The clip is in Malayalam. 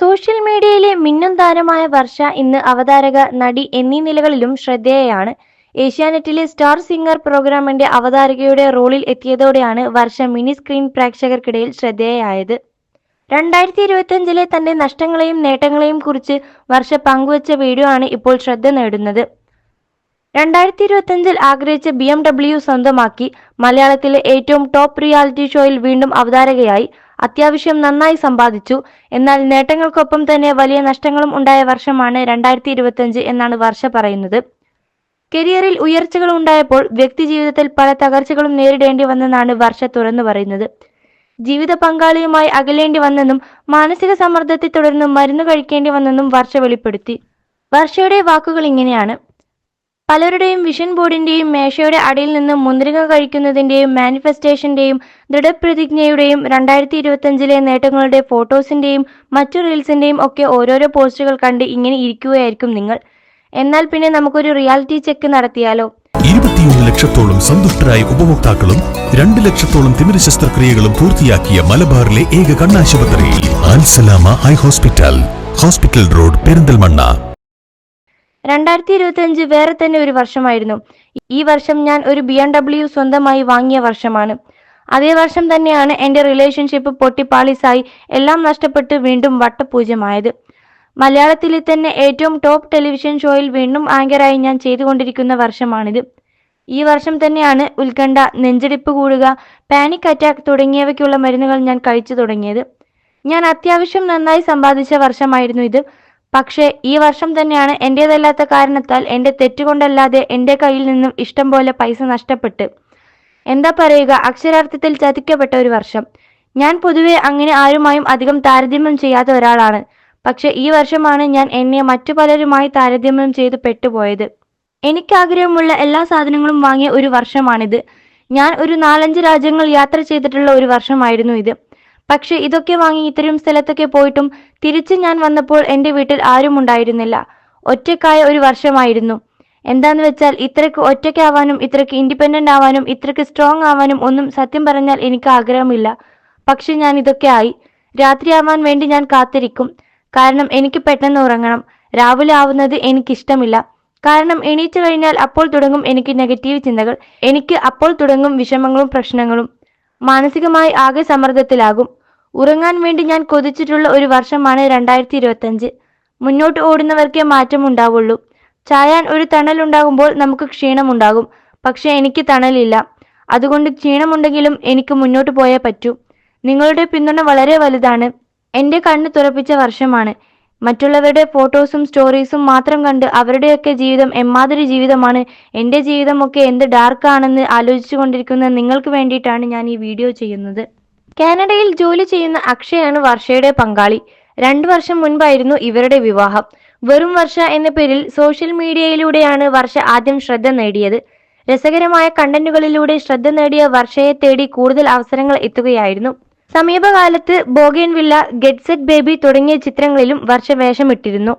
സോഷ്യൽ മീഡിയയിലെ മിന്നും താരമായ വർഷ ഇന്ന് അവതാരക നടി എന്നീ നിലകളിലും ശ്രദ്ധേയയാണ്. ഏഷ്യാനെറ്റിലെ സ്റ്റാർ സിംഗർ പ്രോഗ്രാമിന്റെ അവതാരകയുടെ റോളിൽ എത്തിയതോടെയാണ് വർഷ മിനി സ്ക്രീൻ പ്രേക്ഷകർക്കിടയിൽ ശ്രദ്ധേയായത് രണ്ടായിരത്തി ഇരുപത്തിയഞ്ചിലെ തന്റെ നഷ്ടങ്ങളെയും നേട്ടങ്ങളെയും കുറിച്ച് വർഷ പങ്കുവച്ച വീഡിയോ ആണ് ഇപ്പോൾ ശ്രദ്ധ നേടുന്നത്. രണ്ടായിരത്തി ഇരുപത്തിയഞ്ചിൽ ആഗ്രഹിച്ച ബി എം ഡബ്ല്യു സ്വന്തമാക്കി. മലയാളത്തിലെ ഏറ്റവും ടോപ്പ് റിയാലിറ്റി ഷോയിൽ വീണ്ടും അവതാരകയായി. അത്യാവശ്യം നന്നായി സമ്പാദിച്ചു. എന്നാൽ നേട്ടങ്ങൾക്കൊപ്പം തന്നെ വലിയ നഷ്ടങ്ങളും ഉണ്ടായ വർഷമാണ് രണ്ടായിരത്തി ഇരുപത്തിയഞ്ച് എന്നാണ് വർഷ പറയുന്നത്. കരിയറിൽ ഉയർച്ചകൾ ഉണ്ടായപ്പോൾ വ്യക്തി ജീവിതത്തിൽ പല തകർച്ചകളും നേരിടേണ്ടി വന്നെന്നാണ് വർഷ തുറന്നു പറയുന്നത്. ജീവിത പങ്കാളിയുമായി അകലേണ്ടി വന്നെന്നും മാനസിക സമ്മർദ്ദത്തെ തുടർന്ന് മരുന്ന് കഴിക്കേണ്ടി വന്നെന്നും വർഷ വെളിപ്പെടുത്തി. വർഷയുടെ വാക്കുകൾ ഇങ്ങനെയാണ്. പലരുടെയും വിഷൻ ബോർഡിന്റെയും മേശയുടെ അടിയിൽ നിന്ന് മുന്തിരിക കഴിക്കുന്നതിന്റെയും മാനിഫെസ്റ്റേഷന്റെയും ദൃഢപ്രതിജ്ഞയുടെയും രണ്ടായിരത്തി ഇരുപത്തിയഞ്ചിലെ നേട്ടങ്ങളുടെ ഫോട്ടോസിന്റെയും മറ്റു റീൽസിന്റെയും ഒക്കെ ഓരോരോ പോസ്റ്റുകൾ കണ്ട് ഇങ്ങനെ ഇരിക്കുകയായിരിക്കും നിങ്ങൾ. എന്നാൽ പിന്നെ നമുക്കൊരു റിയാലിറ്റി ചെക്ക് നടത്തിയാലോ? ഇരുപത്തിയൊന്ന് ലക്ഷത്തോളം സന്തുഷ്ടരായ ഉപഭോക്താക്കളും രണ്ട് ലക്ഷത്തോളം തിമിര ശസ്ത്രക്രിയകളും പൂർത്തിയാക്കിയ മലബാറിലെ ഏക കണ്ണാശുപത്രി Al Salama eye hospital. Hospital road Perinthalmanna. രണ്ടായിരത്തി ഇരുപത്തി അഞ്ച് വേറെ തന്നെ ഒരു വർഷമായിരുന്നു. ഈ വർഷം ഞാൻ ഒരു ബി എം ഡബ്ല്യു സ്വന്തമായി വാങ്ങിയ വർഷമാണ്. അതേ വർഷം തന്നെയാണ് എന്റെ റിലേഷൻഷിപ്പ് പൊട്ടിപ്പാളിസായി എല്ലാം നഷ്ടപ്പെട്ട് വീണ്ടും വട്ടപൂജ്യമായത്. മലയാളത്തിലെ തന്നെ ഏറ്റവും ടോപ്പ് ടെലിവിഷൻ ഷോയിൽ വീണ്ടും ആങ്കറായി ഞാൻ ചെയ്തുകൊണ്ടിരിക്കുന്ന വർഷമാണിത്. ഈ വർഷം തന്നെയാണ് ഉത്കണ്ഠ നെഞ്ചടിപ്പ് കൂടുക പാനിക് അറ്റാക്ക് തുടങ്ങിയവയ്ക്കുള്ള മരുന്നുകൾ ഞാൻ കഴിച്ചു തുടങ്ങിയത്. ഞാൻ അത്യാവശ്യം നന്നായി സമ്പാദിച്ച വർഷമായിരുന്നു ഇത്. പക്ഷേ ഈ വർഷം തന്നെയാണ് എന്റേതല്ലാത്ത കാരണത്താൽ എന്റെ തെറ്റുകൊണ്ടല്ലാതെ എന്റെ കയ്യിൽ നിന്നും ഇഷ്ടം പോലെ പൈസ നഷ്ടപ്പെട്ട്. എന്താ പറയുക അക്ഷരാർത്ഥത്തിൽ ചതിക്കപ്പെട്ട ഒരു വർഷം. ഞാൻ പൊതുവെ അങ്ങനെ ആരുമായും അധികം താരതമ്യം ചെയ്യാത്ത ഒരാളാണ്. പക്ഷെ ഈ വർഷമാണ് ഞാൻ എന്നെ മറ്റു പലരുമായി താരതമ്യം ചെയ്ത് പെട്ടുപോയത്. എനിക്ക് ആഗ്രഹമുള്ള എല്ലാ സാധനങ്ങളും വാങ്ങിയ ഒരു വർഷമാണിത്. ഞാൻ ഒരു നാലഞ്ച് രാജ്യങ്ങൾ യാത്ര ചെയ്തിട്ടുള്ള ഒരു വർഷമായിരുന്നു ഇത്. പക്ഷെ ഇതൊക്കെ വാങ്ങി ഇത്രയും സ്ഥലത്തൊക്കെ പോയിട്ടും തിരിച്ച് ഞാൻ വന്നപ്പോൾ എന്റെ വീട്ടിൽ ആരും ഉണ്ടായിരുന്നില്ല. ഒറ്റക്കായ ഒരു വർഷമായിരുന്നു. എന്താന്ന് വെച്ചാൽ ഇത്രക്ക് ഒറ്റയ്ക്കാവാനും ഇത്രക്ക് ഇൻഡിപെൻഡന്റ് ആവാനും ഇത്രക്ക് സ്ട്രോങ് ആവാനും ഒന്നും സത്യം പറഞ്ഞാൽ എനിക്ക് ആഗ്രഹമില്ല. പക്ഷെ ഞാൻ ഇതൊക്കെ ആയി. രാത്രിയാവാൻ വേണ്ടി ഞാൻ കാത്തിരിക്കും. കാരണം എനിക്ക് പെട്ടെന്ന് ഉറങ്ങണം. രാവിലെ ആവുന്നത് എനിക്കിഷ്ടമില്ല. കാരണം എണീച്ചു കഴിഞ്ഞാൽ അപ്പോൾ തുടങ്ങും എനിക്ക് നെഗറ്റീവ് ചിന്തകൾ. എനിക്ക് അപ്പോൾ തുടങ്ങും വിഷമങ്ങളും പ്രശ്നങ്ങളും. മാനസികമായി ആകെ സമ്മർദ്ദത്തിലാകും. ഉറങ്ങാൻ വേണ്ടി ഞാൻ കൊതിച്ചിട്ടുള്ള ഒരു വർഷമാണ് രണ്ടായിരത്തി ഇരുപത്തഞ്ച് മുന്നോട്ട് ഓടുന്നവർക്കേ മാറ്റം ഉണ്ടാവുള്ളൂ. ചായാൻ ഒരു തണലുണ്ടാകുമ്പോൾ നമുക്ക് ക്ഷീണമുണ്ടാകും പക്ഷേ എനിക്ക് തണലില്ല. അതുകൊണ്ട് ക്ഷീണമുണ്ടെങ്കിലും എനിക്ക് മുന്നോട്ട് പോയേ പറ്റൂ. നിങ്ങളുടെ പിന്തുണ വളരെ വലുതാണ്. എന്റെ കണ്ണ് തുറപ്പിച്ച വർഷമാണ്. മറ്റുള്ളവരുടെ ഫോട്ടോസും സ്റ്റോറീസും മാത്രം കണ്ട് അവരുടെയൊക്കെ ജീവിതം എമ്മാതിരി ജീവിതമാണ്. എന്റെ ജീവിതമൊക്കെ എന്ത് ഡാർക്കാണെന്ന് ആലോചിച്ചു കൊണ്ടിരിക്കുന്ന നിങ്ങൾക്ക് വേണ്ടിയിട്ടാണ് ഞാൻ ഈ വീഡിയോ ചെയ്യുന്നത്. കാനഡയിൽ ജോലി ചെയ്യുന്ന അക്ഷയാണ് വർഷയുടെ പങ്കാളി. രണ്ടു വർഷം മുൻപായിരുന്നു ഇവരുടെ വിവാഹം. വെറും വർഷ എന്ന പേരിൽ സോഷ്യൽ മീഡിയയിലൂടെയാണ് വർഷ ആദ്യം ശ്രദ്ധ നേടിയത്. രസകരമായ കണ്ടന്റുകളിലൂടെ ശ്രദ്ധ നേടിയ വർഷയെ തേടി കൂടുതൽ അവസരങ്ങൾ എത്തുകയായിരുന്നു. സമീപകാലത്ത് ബോഗേൻവില്ല ഗെറ്റ്സെറ്റ് ബേബി തുടങ്ങിയ ചിത്രങ്ങളിലും വർഷ വേഷമിട്ടിരുന്നു.